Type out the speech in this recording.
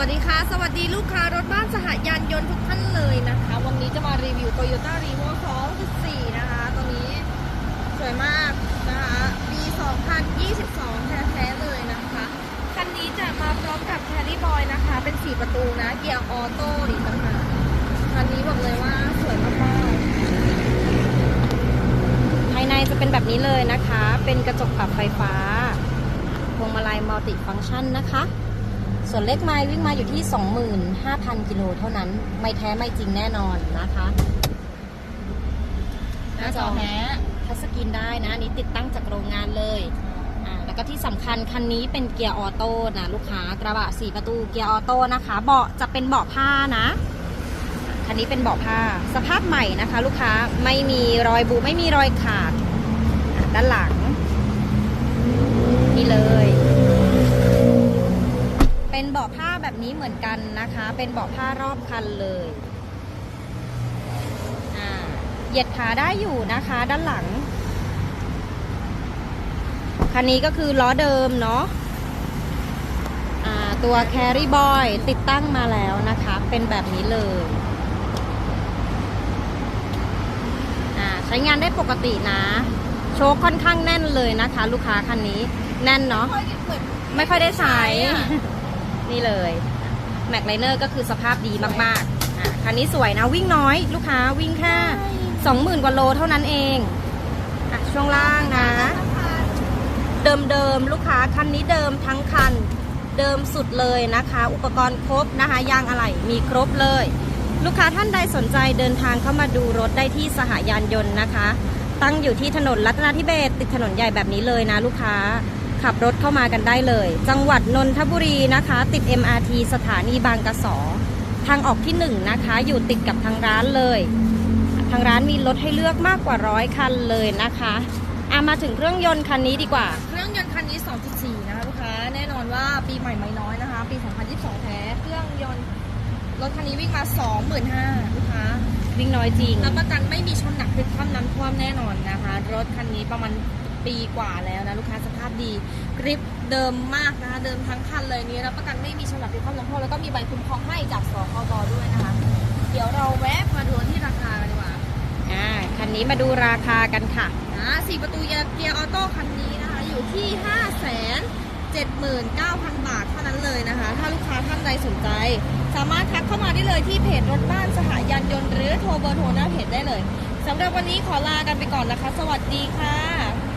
วัสดีค่ะ สวัสดีลูกค้ารถบ้านสหยานยนต์ทุกท่านเลยนะคะ วันนี้จะมารีวิว Toyota r e v o 2.4 นะคะ ตัวนี้สวยมากนะคะ ปี 2022 แท้ๆเลยนะคะ คันนี้จะมาพร้อมกับ Carry Boy นะคะ เป็น 4 ประตูนะ เกียร์ออโต้อีกต่างหากคันนี้บอกเลยว่าสวยมากๆภายในจะเป็นแบบนี้เลยนะคะ เป็นกระจกปรับไฟฟ้า พวงมาลัยมัลติฟังก์ชันนะคะ ส่วนเลขไมล์วิ่งมาอยู่ที่ 25,000 กิโลเท่านั้น ไม่แท้ไม่จริงแน่นอนนะคะหน้าจอแท้ทัชสกรีนได้นะอันนี้ติดตั้งจากโรงงานเลยอ่าแล้วก็ที่สำคัญคันนี้เป็นเกียร์ออโต้นะลูกค้ากระบะ4ประตูเกียร์ออโต้นะคะ เบาะจะเป็นเบาะผ้านะ คันนี้เป็นเบาะผ้า สภาพใหม่นะคะ ลูกค้าไม่มีรอยบุไม่มีรอยขาดอะด้านหลัง นี่เลย เป็นเบาะผ้า แบบนี้เหมือนกันนะคะ เป็นเบาะผ้ารอบคันเลยเหยียดขาได้อยู่นะคะ ด้านหลัง คันนี้ก็คือล้อเดิมเนาะตัว Carry Boy ติดตั้งมาแล้วนะคะ เป็นแบบนี้เลยใช้งานได้ปกตินะ โชคค่อนข้างแน่นเลยนะคะ ลูกค้าคันนี้ แน่นเนาะไม่ค่อยได้ใช้ นี่เลยแม็กไลเนอร์ก็คือสภาพดีมากๆอะคันนี้สวยนะวิ่งน้อย ลูกค้าวิ่งแค่20,000 กว่าโลเท่านั้นเองอะช่วงล่างนะ เดิมๆลูกค้าคันนี้เดิมทั้งคันเดิมสุดเลยนะคะ อุปกรณ์ครบนะคะยางอะไหล่มีครบเลย ลูกค้าท่านใดสนใจเดินทางเข้ามาดูรถได้ที่สหยานยนต์นะคะ ตั้งอยู่ที่ถนนรัตนาธิเบศรติดถนนใหญ่แบบนี้เลยนะลูกค้า ขับรถเข้ามากันได้เลย จังหวัดนนทบุรีนะคะ ติด MRT สถานีบางกระสอทางออกที่1นงนะคะ อยู่ติดกับทางร้านเลย ทางร้านมีรถให้เลือกมากกว่าร้อยคันเลยนะคะอามาถึงเครื่องยนต์คันนี้ดีกว่า เครื่องยนต์คันนี้ 2.4 นะคะลูกค้าแน่นอนว่าปีใหม่ไม่น้อยนะคะ ปี 2022 แท้เครื่องยนต์รถคันนี้วิ่งมา 25,000ลูกค้าวิ่งน้อยจริงรับประกันไม่มีชนหนักพลิกคว่ำน้ำท่วมแน่นอนนะคะ รถคันนี้ประมาณ ปีกว่าแล้วนะลูกค้าสภาพดีกริปเดิมมากนะคะ เดิมทั้งคันเลยนี้รับประกันไม่มีชนหนักพลิกคว่ำน้ำท่มแล้วก็มีใบคุ้มครองให้จากสคบด้วยนะคะ เดี๋ยวเราแวะมาดูที่ราคากันดีกว่าอ่าคันนี้มาดูราคากันค่ะอ่าสี่ประตูเกียร์ออโต้คันนี้นะคะ อยู่ที่5 7 9 0 0 0 บาทเท่านั้นเลยนะคะ ถ้าลูกค้าท่านใดสนใจ สามารถทักเข้ามาได้เลยที่เพจรถบ้านสหยานยนต์หรือโทรเบอร์โทรหน้าเพจได้เลยสำหรับวันนี้ขอลากันไปก่อนนะคะ สวัสดีค่ะ